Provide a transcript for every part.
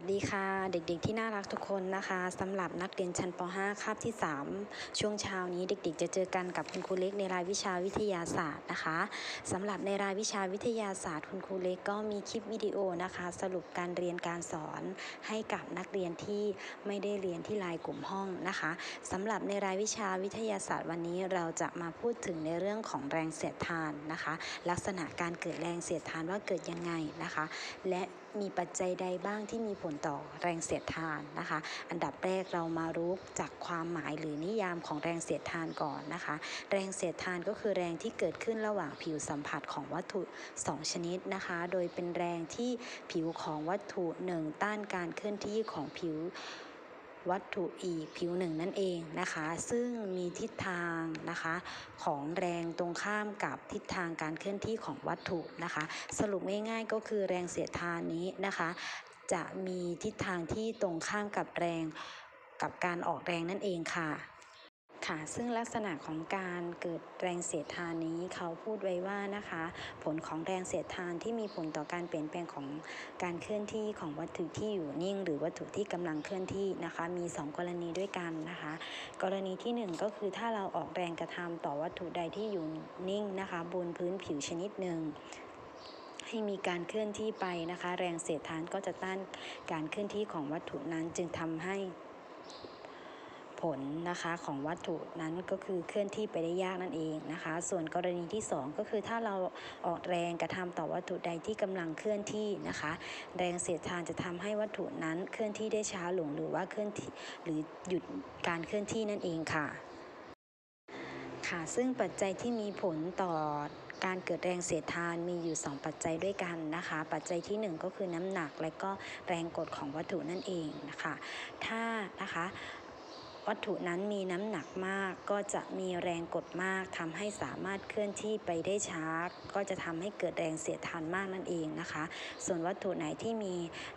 สวัสดีค่ะเด็กๆที่น่ารักทุกคนนะคะสำหรับนักเรียนชั้นป .5 คาบที่ 3 ช่วงเช้านี้เด็ก ๆ จะเจอกันกับคุณครูเล็กในรายวิชาวิทยาศาสตร์นะคะสำหรับในรายวิชาวิทยาศาสตร์ คุณครูเล็กก็มีคลิปวิดีโอนะคะ สรุปการเรียนการสอนให้กับนักเรียนที่ไม่ได้เรียนที่รายกลุ่มห้องนะคะสำหรับในรายวิชาวิทยาศาสตร์วันนี้เราจะมาพูดถึงในเรื่องของแรงเสียดทานนะคะ ลักษณะการเกิดแรงเสียดทานว่าเกิดยังไงนะคะ และมีปัจจัยใดบ้างที่มีผลต่อแรงเสียดทานนะคะ อันดับแรกเรามารู้จากความหมายหรือนิยามของแรงเสียดทานก่อนนะคะ แรงเสียดทานก็คือแรงที่เกิดขึ้นระหว่างผิวสัมผัสของวัตถุ 2 ชนิดนะคะ โดยเป็นแรงที่ผิวของวัตถุหนึ่งต้านการเคลื่อนที่ของผิว วัตถุอีกผิวหนึ่งนั่นเองนะคะ ซึ่งมีทิศทางนะคะ ของแรงตรงข้ามกับทิศทางการเคลื่อนที่ของวัตถุนะคะ สรุปง่ายๆก็คือแรงเสียดทานนี้นะคะ จะมีทิศทางที่ตรงข้ามกับแรงกับการออกแรงนั่นเองค่ะ ค่ะซึ่งลักษณะของการเกิดแรงเสียดทานนี้เขาพูดไว้ว่านะคะ ผลของแรงเสียดทานที่มีผลต่อการเปลี่ยนแปลงของการเคลื่อนที่ของวัตถุที่อยู่นิ่ง หรือวัตถุที่กำลังเคลื่อนที่นะคะ มี 2 กรณีด้วยกันนะคะ กรณีที่ 1 ก็คือถ้าเราออกแรงกระทำต่อวัตถุใดที่อยู่นิ่งนะคะ บนพื้นผิวชนิดหนึ่งให้มีการเคลื่อนที่ไปนะคะ แรงเสียดทานก็จะต้านการเคลื่อนที่ของวัตถุนั้นจึงทำให้ ผลนะคะของวัตถุนั้นก็คือเคลื่อนที่ไปได้ยากนั่นเองนะคะ ส่วนกรณีที่ 2 ก็คือถ้าเราออกแรงกระทำต่อวัตถุใดที่กำลังเคลื่อนที่นะคะ แรงเสียดทานจะทำให้วัตถุนั้นเคลื่อนที่ได้ช้าลงหรือว่าเคลื่อนที่หรือหยุดการเคลื่อนที่นั่นเองค่ะค่ะซึ่งปัจจัยที่มีผลต่อการเกิดแรงเสียดทานมีอยู่ 2 ปัจจัยด้วยกันนะคะ ปัจจัยที่ 1 ก็คือน้ำหนักและก็แรงกดของวัตถุนั่นเองนะคะ ถ้านะคะ วัตถุนั้นมีน้ำหนักมาก ก็จะมีแรงกดมากทำให้สามารถเคลื่อนที่ไปได้ช้า ก็จะทำให้เกิดแรงเสียดทานมากนั่นเองนะคะ ส่วนวัตถุไหนที่มี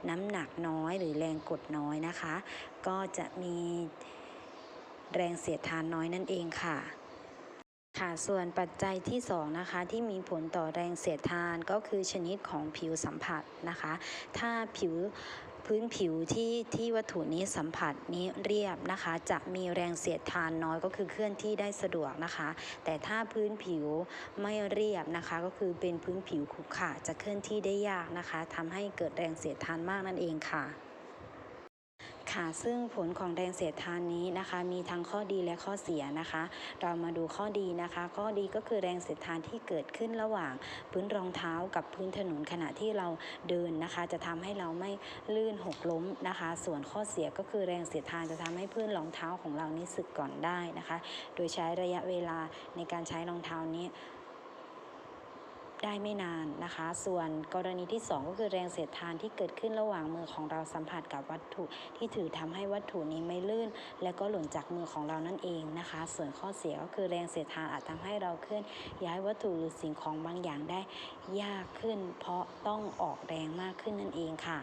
น้ำหนักน้อย หรือแรงกดน้อยนะคะ ก็จะมีแรงเสียดทานน้อยนั่นเองค่ะค่ะส่วนปัจจัยที่2นะคะที่มีผลต่อแรงเสียดทานก็คือชนิดของผิวสัมผัสนะคะ ถ้าผิว พื้นผิวที่ที่วัตถุนี้สัมผัสนี้เรียบนะคะ จะมีแรงเสียดทานน้อยก็คือเคลื่อนที่ได้สะดวกนะคะ แต่ถ้าพื้นผิวไม่เรียบนะคะ ก็คือเป็นพื้นผิวขรุขระจะเคลื่อนที่ได้ยากนะคะทำให้เกิดแรงเสียดทานมากนั่นเองค่ะ ค่ะ ซึ่งผลของแรงเสียดทานนี้นะคะ มีทั้งข้อดีและข้อเสียนะคะ เรามาดูข้อดีนะคะ ข้อดีก็คือแรงเสียดทานที่เกิดขึ้นระหว่างพื้นรองเท้ากับพื้นถนนขณะที่เราเดินนะคะ จะทำให้เราไม่ลื่นหกล้มนะคะ ส่วนข้อเสียก็คือแรงเสียดทานจะทำให้พื้นรองเท้าของเรานี้สึกก่อนได้นะคะ โดยใช้ระยะเวลาในการใช้รองเท้านี้ ได้ไม่นานนะคะ ส่วนกรณีที่ 2 ก็คือแรงเสียดทานที่เกิดขึ้นระหว่างมือของเราสัมผัสกับวัตถุที่ถือทำให้วัตถุนี้ไม่ลื่น และก็หล่นจากมือของเรานั่นเองนะคะ ส่วนข้อเสียก็คือแรงเสียดทานอาจทำให้เราเคลื่อนย้ายวัตถุหรือสิ่งของบางอย่างได้ยากขึ้น เพราะต้องออกแรงมากขึ้นนั่นเองค่ะ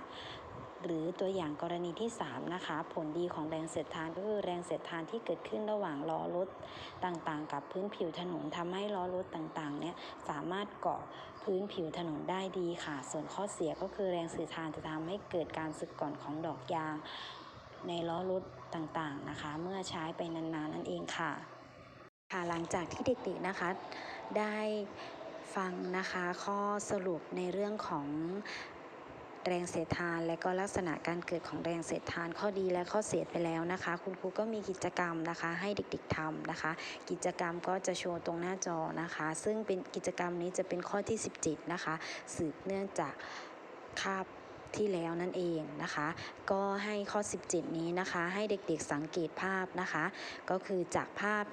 หรือตัวอย่างกรณีที่ 3 นะคะ ผลดีของแรงเสียดทานก็คือแรงเสียดทานที่เกิดขึ้นระหว่างล้อรถต่างๆ กับพื้นผิวถนนทำให้ล้อรถต่างๆเนี่ยสามารถเกาะพื้นผิวถนนได้ดีค่ะ ส่วนข้อเสียก็คือแรงเสียดทานจะทำให้เกิดการสึกก่อนของดอกยาง ในล้อรถต่างๆนะคะ เมื่อใช้ไปนานๆนั่นเองค่ะ ค่ะหลังจากที่เด็กๆนะคะได้ฟังนะคะข้อสรุปในเรื่องของ แรงเสียดทานและก็ลักษณะการเกิดของแรงเสียดทานข้อดีและข้อเสียไปแล้วนะคะ คุณครูก็มีกิจกรรมนะคะให้เด็กๆทำนะคะ กิจกรรมก็จะโชว์ตรงหน้าจอนะคะ ซึ่งเป็นกิจกรรมนี้จะเป็นข้อที่ 17 นะคะ สืบเนื่องจากคาบ ที่แล้วนั่นเองนะคะ ก็ให้ข้อ 17 นี้นะคะ ให้เด็กๆสังเกตภาพนะคะ ก็คือจากภาพ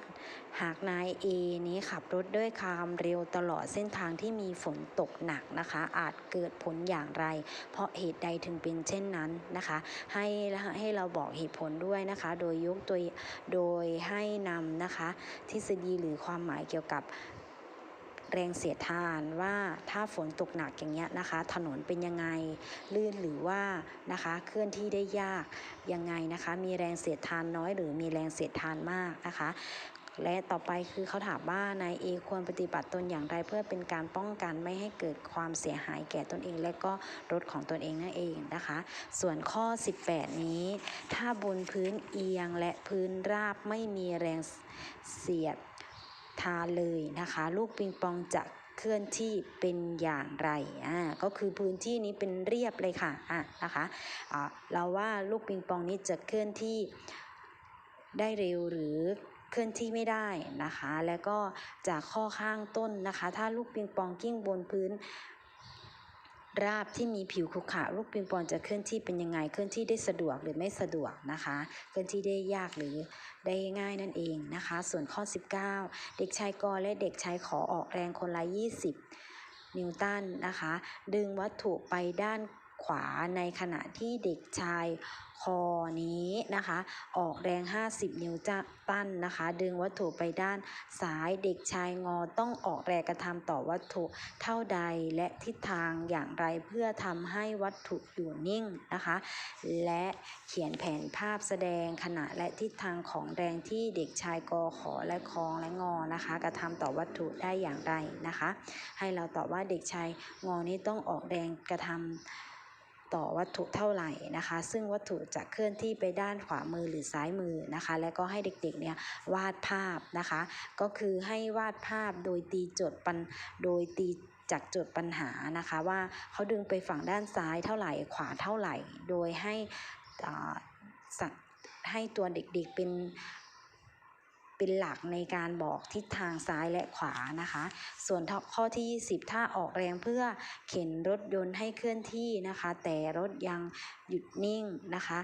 หากนาย A นี้ขับรถด้วยความเร็วตลอดเส้นทางที่มีฝนตกหนักนะคะ อาจเกิดผลอย่างไร เพราะเหตุใดถึงเป็นเช่นนั้นนะคะ ให้ให้เราบอกเหตุผลด้วยนะคะ โดยยกตัวโดยให้นำนะคะ ทฤษฎีหรือความหมายเกี่ยวกับ แรงเสียดทานว่าถ้าฝนตกหนักอย่างเงี้ยนะคะ ถนนเป็นยังไงลื่นหรือว่านะคะเคลื่อนที่ได้ยากยังไงนะคะ มีแรงเสียดทานน้อย หรือมีแรงเสียดทานมากนะคะและต่อไปคือเขาถามว่านายเอควรปฏิบัติตนอย่างไรเพื่อเป็นการป้องกันไม่ให้เกิดความเสียหายแก่ตนเอง และก็รถของตนเองนั่นเองนะคะ ส่วนข้อ 18 นี้ ถ้าบนพื้นเอียงและพื้นราบไม่มีแรงเสียด ทาเลยนะคะ ลูกปิงปองจะเคลื่อนที่เป็นอย่างไร อ่า ก็คือพื้นที่นี้เป็นเรียบเลยค่ะ อะนะคะอ่าเราว่าลูกปิงปองนี้จะเคลื่อนที่ได้เร็วหรือเคลื่อนที่ไม่ได้นะคะ แล้วก็จากข้อข้างต้นนะคะ ถ้าลูกปิงปองกิ้งบนพื้น ราบที่มีผิวขรุขระลูกปิงปองจะเคลื่อนที่เป็นยังไงเคลื่อนที่ได้สะดวกหรือไม่สะดวกนะคะ เคลื่อนที่ได้ยากหรือได้ง่ายนั่นเองนะคะ ส่วนข้อ 19 เด็กชายกอและเด็กชายขอออกแรงคนละ 20 นิวตันนะคะ ดึงวัตถุไปด้าน ขวาในขณะที่เด็กชายคอนี้นะคะ ออกแรง 50 นิวตันนะคะ ดึงวัตถุไปด้านซ้ายเด็กชายงอต้องออกแรงกระทำต่อวัตถุเท่าใดและทิศทางอย่างไรเพื่อทำให้วัตถุอยู่นิ่งนะคะ และเขียนแผนภาพแสดงขณะและทิศทางของแรงที่เด็กชายกอขอและคองและงอนะคะ กระทำต่อวัตถุได้อย่างไรนะคะ ให้เราตอบว่าเด็กชายงอนี้ต้องออกแรงกระทำ ต่อวัตถุเท่าไหร่นะคะ ซึ่งวัตถุจะเคลื่อนที่ไปด้านขวามือหรือซ้ายมือนะคะ และก็ให้เด็กๆเนี่ยวาดภาพนะคะ ก็คือให้วาดภาพโดยตีโจทย์ปัญโดยตีจากโจทย์ปัญหานะคะว่าเขาดึงไปฝั่งด้านซ้ายเท่าไหร่ขวาเท่าไหร่ โดยให้ให้ตัวเด็กๆเป็น เป็นหลักในการบอกทิศทางซ้ายและขวานะคะ ส่วนข้อที่ 20 ถ้าออกแรงเพื่อเข็นรถยนต์ให้เคลื่อนที่นะคะ แต่รถยังหยุดนิ่งนะคะ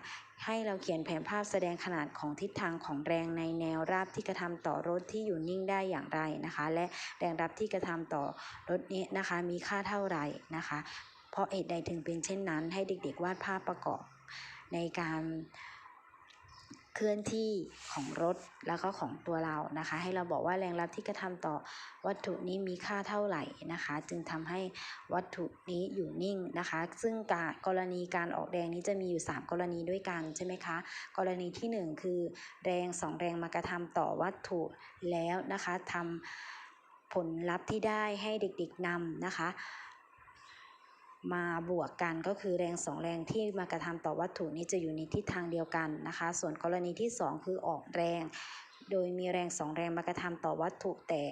ให้เราเขียนแผนภาพแสดงขนาดของทิศทางของแรงในแนวราบที่กระทำต่อรถที่อยู่นิ่งได้อย่างไรนะคะ และแรงรับที่กระทำต่อรถนี้นะคะ มีค่าเท่าไหร่นะคะ เพราะเหตุใดถึงเป็นเช่นนั้น ให้เด็กๆ วาดภาพประกอบในการ เคลื่อนที่ของรถแล้วก็ของตัวเรานะคะ ให้เราบอกว่าแรงรับที่กระทำต่อวัตถุนี้มีค่าเท่าไหร่นะคะ จึงทำให้วัตถุนี้อยู่นิ่งนะคะ ซึ่งการกรณีการออกแรงนี้จะมีอยู่ 3 กรณีด้วยกันใช่ไหมคะ กรณีที่ 1 คือ แรง 2 แรงมากระทำต่อวัตถุแล้วนะคะทำผลลัพธ์ที่ได้ให้เด็กๆนำนะคะ มาบวกกันก็คือแรงสองแรงที่มากระทำต่อวัตถุนี้จะอยู่ในทิศทางเดียวกันนะคะ ส่วนกรณีที่ 2 คือออกแรง โดยมีแรงสองแรงมากระทำต่อวัตถุแต่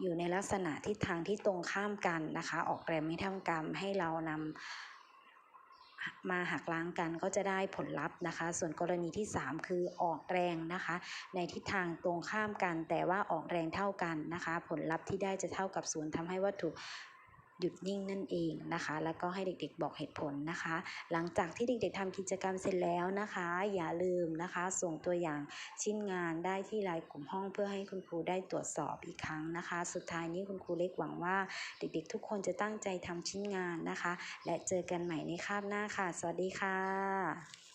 อยู่ในลักษณะทิศทางที่ตรงข้ามกันนะคะ ออกแรงไม่เท่ากันให้เรานำมาหักล้างกันก็จะได้ผลลัพธ์นะคะ ส่วนกรณีที่ 3 คือออกแรงนะคะ ในทิศทางตรงข้ามกัน แต่ว่าออกแรงเท่ากันนะคะ ผลลัพธ์ที่ได้จะเท่ากับศูนย์ทำให้วัตถุ หยุดนิ่งนั่นเองนะคะ แล้วก็ให้เด็กๆบอกเหตุผลนะคะ หลังจากที่เด็กๆทำกิจกรรมเสร็จแล้วนะคะ อย่าลืมนะคะ ส่งตัวอย่างชิ้นงานได้ที่ไลน์กลุ่มห้องเพื่อให้คุณครูได้ตรวจสอบอีกครั้งนะคะ สุดท้ายนี้คุณครูเล็กหวังว่า เด็กๆ ทุกคนจะตั้งใจทำชิ้นงานนะคะ และเจอกันใหม่ในคาบหน้าค่ะ สวัสดีค่ะ